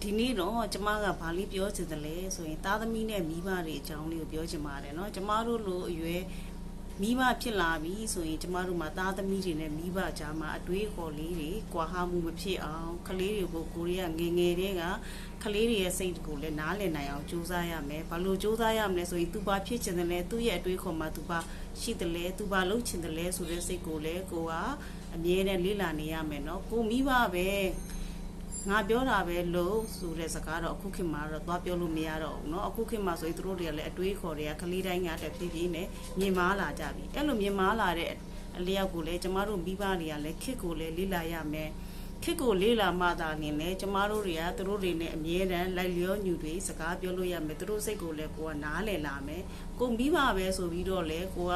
ဒီနေ့တော့ကျမကဘာလေးပြောချင်တယ်လဲဆိုရင်သားသမီးနဲ့မိဘတွေအကြောင်းလေးကိုပြောချင်ပါတယ်เนาะကျမတို့လိုအရွယ်မိဘဖြစ်လာပြီဆိုရင်ကျမတို့မှာသားသမီးတွေနဲ့မိဘကြားမှာအတွေးအခေါ်လေးတွေကွာဟမှုမဖြစ်အောင်ကလေးတွေကိုကိုရီးယားငယ်ငယ်တည်းကကလေးတွေရဲ့စိတ်ကိုလည်းနားလည်နိုင်အောင်ကြိုးစားရမယ်ဘာလို့ကြိုးစားရမလဲဆိုရင်သူဘာဖြစ်ချင်တယ်လဲသူ့ရဲ့အတွေးခေါ်မှာသူဘာရှိတယ်လဲသူဘာလုပ်ချင်တယ်လဲဆိုတဲ့စိတ်ကိုလည်းကိုကအမြဲတမ်းလေ့လာနေရမယ်เนาะကိုမိဘပဲ ငါပြောတာပဲလို့ဆိုတဲ့စကားတော့အခုခေတ်မှာတော့သွားပြောလို့မရတော့ဘူးเนาะအခုခေတ်မှာဆိုရင်သူတို့တွေကလည်းအတွေးခေါ်တွေကကလေးတိုင်းကတည်းဖြည်းဖြည်းနဲ့မြင်မာလာကြပြီအဲ့လိုမြင်မာလာတဲ့အလျောက်ကိုလည်းကျမတို့မိဘတွေကလည်းခစ်ကိုလည်းလေးလာရမယ်ခစ်ကိုလေးလာမှသာနေလေကျမတို့တွေကသူတို့တွေနဲ့အမြဲတမ်းလိုက်လျောညူတွေစကားပြောလို့ရမယ်သူတို့စိတ်ကိုလည်းကိုကနားလည်လာမယ်ကိုမိဘပဲဆိုပြီးတော့လေကိုက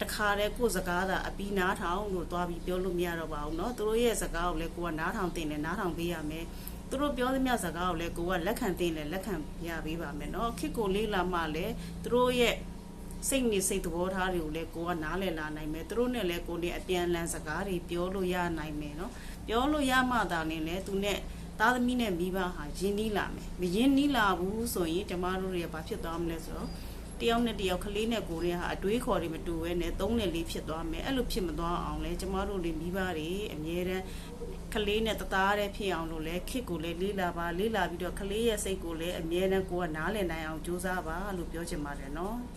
တခါတည်းကိုယ်စကားသာအပီးနားထောင်လို့သွားပြီးပြောလို့မရတော့ပါဘူးเนาะသူတို့ရဲ့စကားကိုလည်းကိုကနားထောင်တင်တယ်နားထောင်ပေးရမယ်သူတို့ပြောသမျှစကားကိုလည်းကိုကလက်ခံတင်တယ်လက်ခံရပေးပါမယ်เนาะခစ်ကိုလေးလာမှလည်းသူတို့ရဲ့စိတ်နေစိတ်သဘောထားတွေကိုလည်းကိုကနားလည်လာနိုင်မယ်သူတို့နဲ့လည်းကိုနဲ့အပြန်အလှန်စကားတွေပြောလို့ရနိုင်မယ်เนาะပြောလို့ရမှသာနေလေသူနဲ့သားသမီးနဲ့မိဘဟာယဉ်နီးလာမယ်မယဉ်နီးလာဘူးဆိုရင်ကျမတို့တွေကဘာဖြစ်သွားမလဲဆိုတော့ တယောက်နဲ့တယောက်ကလေးနဲ့ကိုယ်တွေဟာအတွေးခေါ်တွေမတူဘဲနဲ့သုံးနဲ့လေးဖြစ်သွားမယ်အဲ့လိုဖြစ်မသွားအောင်လဲကျမတို့တွေမိဘတွေအမြဲတမ်းကလေးနဲ့တသားတည်းဖြစ်အောင်လို့လဲခစ်ကိုလည်းလေးလာပါလေးလာပြီးတော့ကလေးရဲ့စိတ်ကိုလည်းအမြဲတမ်းကိုကနားလည်နိုင်အောင်ကြိုးစားပါလို့ပြောချင်ပါတယ်နော်